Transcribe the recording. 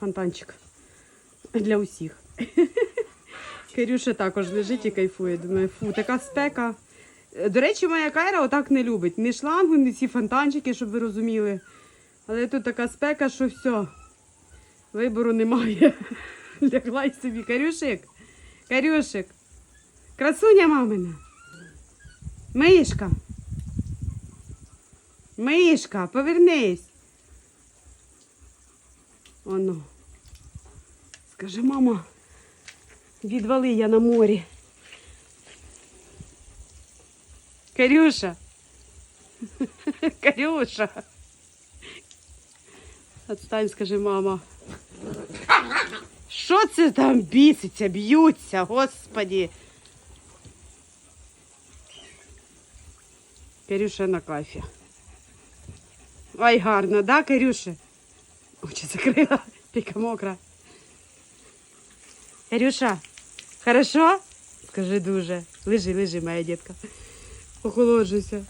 фонтанчик для усіх. Кирюша також лежить і кайфує. Думаю, фу, така спека. До речі, моя Кайра отак не любить. Ні шлангу, ні ці фонтанчики, щоб ви розуміли. Але тут така спека, що все, вибору немає. Лягла й собі. Карюшик, Карюшик, красуня мамина. Мишка. Мишка, повернись. Оно. Скажи, мама, відвали я на морі. Карюша. Карюша. Отстань, скажи, мама. Що це там біситься, б'ються, господі. Карюша на кафі. Ой, гарно, да, Карюша? Очі закрила, піка мокра. Ярюша, хорошо? Скажи дуже. Лежи, лежи, моя дітка. Охолоджуйся.